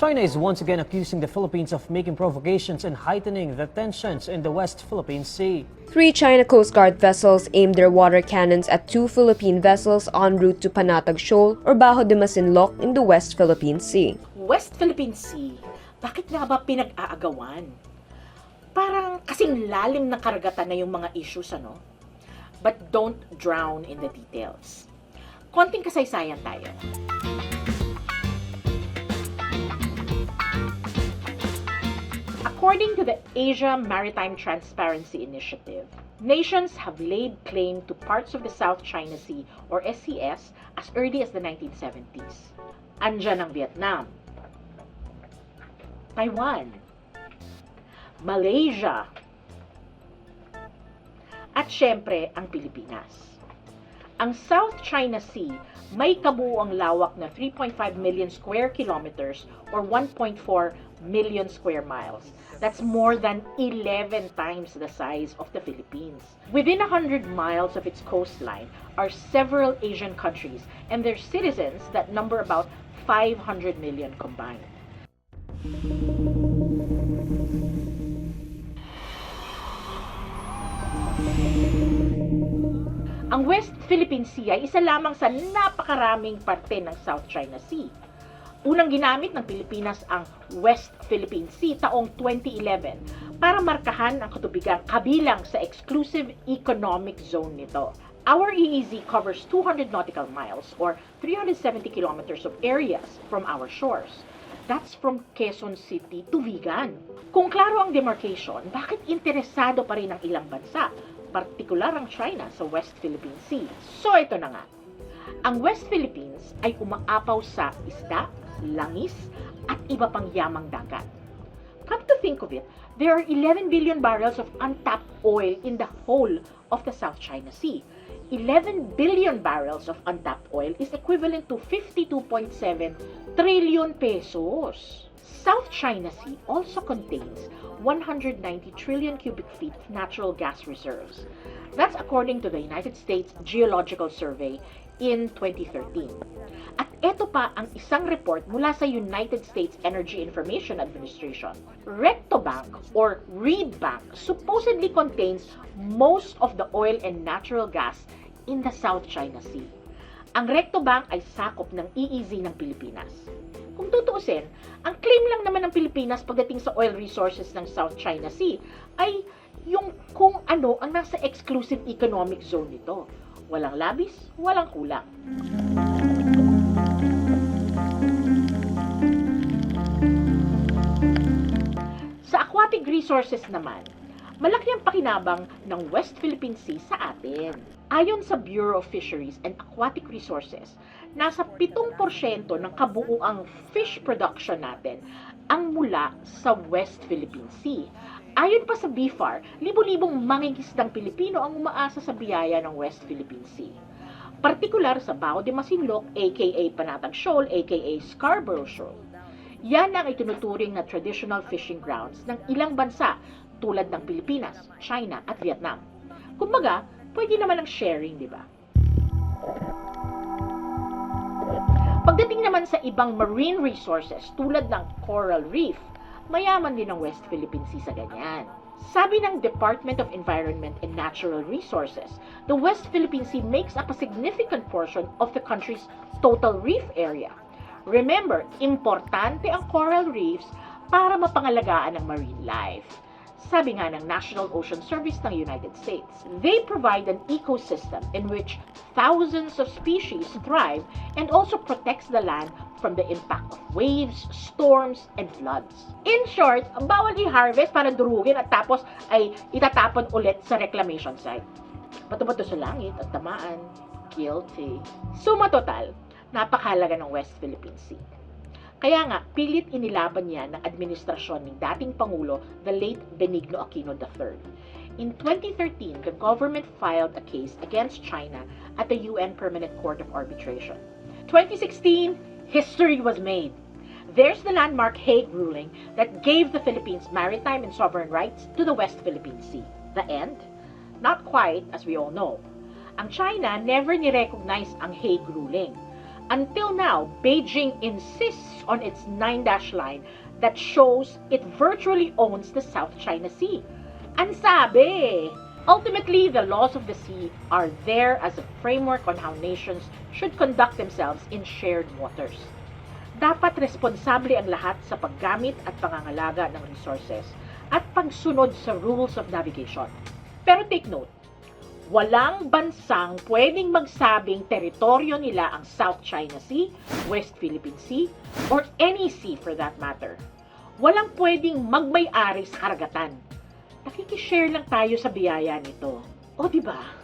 China is once again accusing the Philippines of making provocations and heightening the tensions in the West Philippine Sea. Three China Coast Guard vessels aimed their water cannons at two Philippine vessels en route to Panatag Shoal or Bajo de Masinloc in the West Philippine Sea. West Philippine Sea, bakit nga ba pinag-aagawan? Parang kasing lalim ng karagatan na yung mga issues, ano? But don't drown in the details. Konting kasaysayan tayo. According to the Asia Maritime Transparency Initiative, nations have laid claim to parts of the South China Sea or SCS as early as the 1970s. Andyan ang Vietnam, Taiwan, Malaysia, at syempre ang Pilipinas. Ang South China Sea may kabuuang lawak na 3.5 million square kilometers or 1.4 million square miles. That's more than 11 times the size of the Philippines. Within 100 miles of its coastline are several Asian countries and their citizens that number about 500 million combined. Ang West Philippine Sea ay isa lamang sa napakaraming parte ng South China Sea. Unang ginamit ng Pilipinas ang West Philippine Sea taong 2011 para markahan ang katubigan kabilang sa exclusive economic zone nito. Our EEZ covers 200 nautical miles or 370 kilometers of areas from our shores. That's from Quezon City to Vigan. Kung klaro ang demarcation, bakit interesado pa rin ang ilang bansa, partikular ang China sa West Philippine Sea? So ito na nga. Ang West Philippines ay umaapaw sa isda, langis, at iba pang yamang dagat. Come to think of it, there are 11 billion barrels of untapped oil in the whole of the South China Sea. 11 billion barrels of untapped oil is equivalent to 52.7 trillion pesos. South China Sea also contains 190 trillion cubic feet of natural gas reserves. That's according to the United States Geological Survey in 2013. At ito pa ang isang report mula sa United States Energy Information Administration. Rectobank or Reed Bank supposedly contains most of the oil and natural gas in the South China Sea. Ang Rectobank ay sakop ng EEZ ng Pilipinas. Kung tutuusin, ang claim lang naman ng Pilipinas pagdating sa oil resources ng South China Sea ay yung kung ano ang nasa exclusive economic zone nito. Walang labis, walang kulang. Sa aquatic resources naman, malaki ang pakinabang ng West Philippine Sea sa atin. Ayon sa Bureau of Fisheries and Aquatic Resources, nasa 7% ng kabuuang fish production natin ang mula sa West Philippine Sea. Ayon pa sa BFAR, libo-libong mangingisdang Pilipino ang umaasa sa biyaya ng West Philippine Sea. Partikular sa Bao de Masinloc, aka Panatag Shoal, aka Scarborough Shoal. Yan ang itinuturing na traditional fishing grounds ng ilang bansa tulad ng Pilipinas, China at Vietnam. Kumbaga, pwede naman ang sharing, di ba? Pagdating naman sa ibang marine resources tulad ng coral reef, mayaman din ang West Philippine Sea sa ganyan. Sabi ng Department of Environment and Natural Resources, the West Philippine Sea makes up a significant portion of the country's total reef area. Remember, importante ang coral reefs para mapangalagaan ang marine life. Sabi nga ng National Ocean Service ng United States, they provide an ecosystem in which thousands of species thrive and also protects the land from the impact of waves, storms, and floods. In short, bawal i-harvest para durugin at tapos ay itatapon ulit sa reclamation site. Bato-bato sa langit at tamaan. Guilty. Suma total, napakahalaga ng West Philippine Sea. Kaya nga, pilit inilaban niya ng administrasyon ng dating Pangulo, the late Benigno Aquino III. In 2013, the government filed a case against China at the UN Permanent Court of Arbitration. 2016, history was made. There's the landmark Hague ruling that gave the Philippines maritime and sovereign rights to the West Philippine Sea. The end? Not quite, as we all know. Ang China never ni-recognize ang Hague ruling. Until now, Beijing insists on its nine-dash line that shows it virtually owns the South China Sea. Ang sabi, ultimately, the laws of the sea are there as a framework on how nations should conduct themselves in shared waters. Dapat responsable ang lahat sa paggamit at pangangalaga ng resources at pagsunod sa rules of navigation. Pero take note, walang bansang pwedeng magsabing teritoryo nila ang South China Sea, West Philippine Sea, or any sea for that matter. Walang pwedeng magmay-ari sa karagatan. Nakikishare lang tayo sa biyaya nito. O di ba?